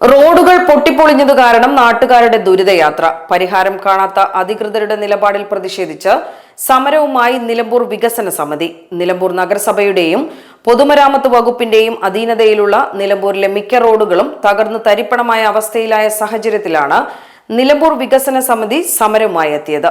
റോഡുകൾ പൊട്ടിപ്പൊളിഞ്ഞത് കാരണം നാട്ടുകാരുടെ ദുരിതയാത്ര. പരിഹാരം കാണാത്ത അധികൃതരുടെ നിലപാടിൽ പ്രതിഷേധിച്ച് സമരവുമായി നിലമ്പൂർ വികസന സമിതി. നിലമ്പൂർ നഗരസഭയുടെയും പൊതുമരാമത്ത് വകുപ്പിന്റെയും അധീനതയിലുള്ള നിലമ്പൂരിലെ മിക്ക റോഡുകളും തകർന്നു തരിപ്പണമായ അവസ്ഥയിലായ സാഹചര്യത്തിലാണ് നിലമ്പൂർ വികസന സമിതി സമരവുമായി എത്തിയത്.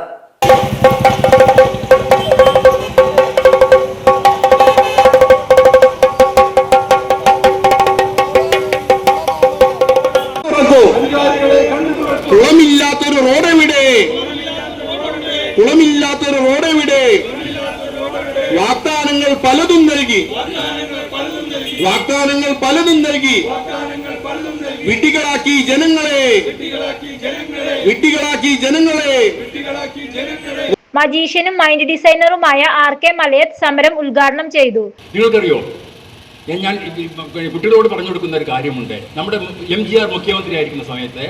കുളമില്ലാത്തൊരു റോഡ് എവിടെ വാഗ്ദാനങ്ങൾ പലതും നൽകി. വാഗ്ദാനങ്ങൾ പലതും നൽകി. വിട്ടികളാക്കി ജനങ്ങളെ. വിട്ടികളാക്കി ജനങ്ങളെ. മജീഷ്യനും മൈൻഡ് ഡിസൈനറുമായ ആർ കെ മലയത്ത് സമരം ഉദ്ഘാടനം ചെയ്തു. നിങ്ങൾക്കറിയോ ഞാൻ ഞാൻ കുട്ടികളോട് പറഞ്ഞു കൊടുക്കുന്ന ഒരു കാര്യമുണ്ട്. നമ്മുടെ എം ജി ആർ മുഖ്യമന്ത്രി ആയിരിക്കുന്ന സമയത്ത്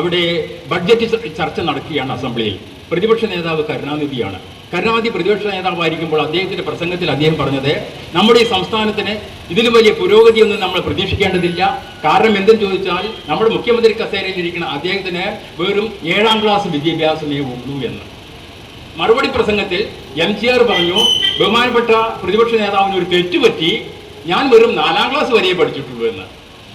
അവിടെ ബഡ്ജറ്റ് ചർച്ച നടക്കുകയാണ് അസംബ്ലിയിൽ. പ്രതിപക്ഷ നേതാവ് കരുണാനിധിയാണ്. കരുണാനിധി പ്രതിപക്ഷ നേതാവായിരിക്കുമ്പോൾ അദ്ദേഹത്തിന്റെ പ്രസംഗത്തിൽ അദ്ദേഹം പറഞ്ഞത് നമ്മുടെ ഈ സംസ്ഥാനത്തിന് ഇതിലും വലിയ പുരോഗതിയൊന്നും നമ്മൾ പ്രതീക്ഷിക്കേണ്ടതില്ല. കാരണം എന്തെന്ന് ചോദിച്ചാൽ നമ്മുടെ മുഖ്യമന്ത്രി കസേരയിൽ ഇരിക്കുന്ന അദ്ദേഹത്തിന് വെറും ഏഴാം ക്ലാസ് വിദ്യാഭ്യാസമേ ഉള്ളൂ എന്ന്. മറുപടി പ്രസംഗത്തിൽ എം ജി ആർ പറഞ്ഞു ബഹുമാനപ്പെട്ട പ്രതിപക്ഷ നേതാവിന് ഒരു തെറ്റുപറ്റി ഞാൻ വെറും നാലാം ക്ലാസ് വരെ പഠിച്ചിട്ടുള്ളൂ എന്ന്.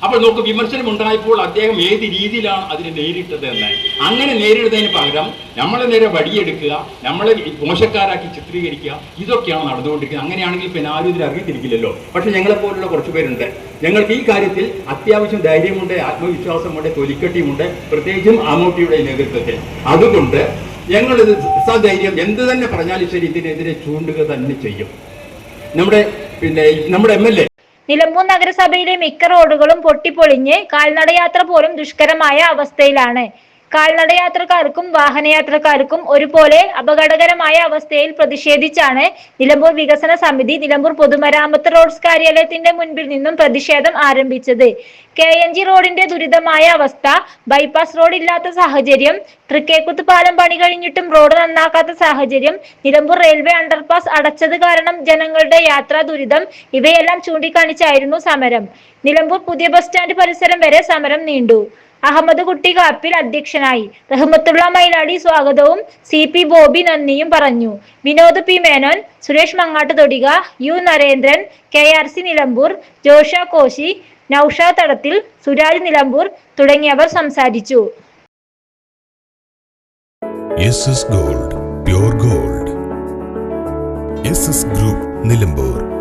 അപ്പോൾ നോക്ക് വിമർശനം ഉണ്ടായപ്പോൾ അദ്ദേഹം ഏത് രീതിയിലാണ് അതിനെ നേരിട്ടത് എന്ന് അങ്ങനെ നേരിടുന്നതിന് പകരം നമ്മളെ നേരെ വടിയെടുക്കുക നമ്മളെ മോശക്കാരാക്കി ചിത്രീകരിക്കുക ഇതൊക്കെയാണ് നടന്നുകൊണ്ടിരിക്കുന്നത്. അങ്ങനെയാണെങ്കിൽ പിന്നെ ആരും ഇതിൽ അറിയത്തിരിക്കില്ലല്ലോ. പക്ഷെ ഞങ്ങളെപ്പോലുള്ള കുറച്ച് പേരുണ്ട്. ഞങ്ങൾക്ക് ഈ കാര്യത്തിൽ അത്യാവശ്യം ധൈര്യമുണ്ട് ആത്മവിശ്വാസമുണ്ട് തൊലിക്കട്ടിയുമുണ്ട് പ്രത്യേകിച്ചും ആമൂട്ടിയുടെ നേതൃത്വത്തിൽ. അതുകൊണ്ട് ഞങ്ങളിത് സധൈര്യം എന്ത് തന്നെ പറഞ്ഞാലും ശരി ഇതിനെതിരെ ചൂണ്ടുക തന്നെ ചെയ്യും. നമ്മുടെ പിന്നെ നമ്മുടെ എം എൽ എ നിലമ്പൂർ നഗരസഭയിലെ മിക്ക റോഡുകളും പൊട്ടിപ്പൊളിഞ്ഞ് കാൽനടയാത്ര പോലും ദുഷ്കരമായ അവസ്ഥയിലാണ്. കാൽനടയാത്രക്കാർക്കും വാഹനയാത്രക്കാർക്കും ഒരുപോലെ അപകടകരമായ അവസ്ഥയിൽ പ്രതിഷേധിച്ചാണ് നിലമ്പൂർ വികസന സമിതി നിലമ്പൂർ പൊതുമരാമത്ത് റോഡ്സ് കാര്യാലയത്തിന്റെ മുൻപിൽ നിന്നും പ്രതിഷേധം ആരംഭിച്ചത്. കെ എൻ ജി റോഡിന്റെ ദുരിതമായ അവസ്ഥ ബൈപ്പാസ് റോഡ് ഇല്ലാത്ത സാഹചര്യം തൃക്കേക്കുത്ത് പാലം പണി കഴിഞ്ഞിട്ടും റോഡ് നന്നാക്കാത്ത സാഹചര്യം നിലമ്പൂർ റെയിൽവേ അണ്ടർപാസ് അടച്ചത് കാരണം ജനങ്ങളുടെ യാത്രാ ദുരിതം ഇവയെല്ലാം ചൂണ്ടിക്കാണിച്ചായിരുന്നു സമരം. നിലമ്പൂർ പുതിയ ബസ് സ്റ്റാൻഡ് പരിസരം വരെ സമരം നീണ്ടു. അഹമ്മദ് കുട്ടി കാപ്പിൽ അധ്യക്ഷനായി. റഹ്മത്തുള്ള മൈലാടി സ്വാഗതവും സി പി ബോബി നന്ദിയും പറഞ്ഞു. Vinod P Menon Suresh Mangattu Thodika U Narendran K R C Nilambur ജോഷ കോശി നൌഷ തടത്തിൽ സുരാജ് നിലമ്പൂർ തുടങ്ങിയവർ സംസാരിച്ചു. Gold pure gold. Group Nilambur.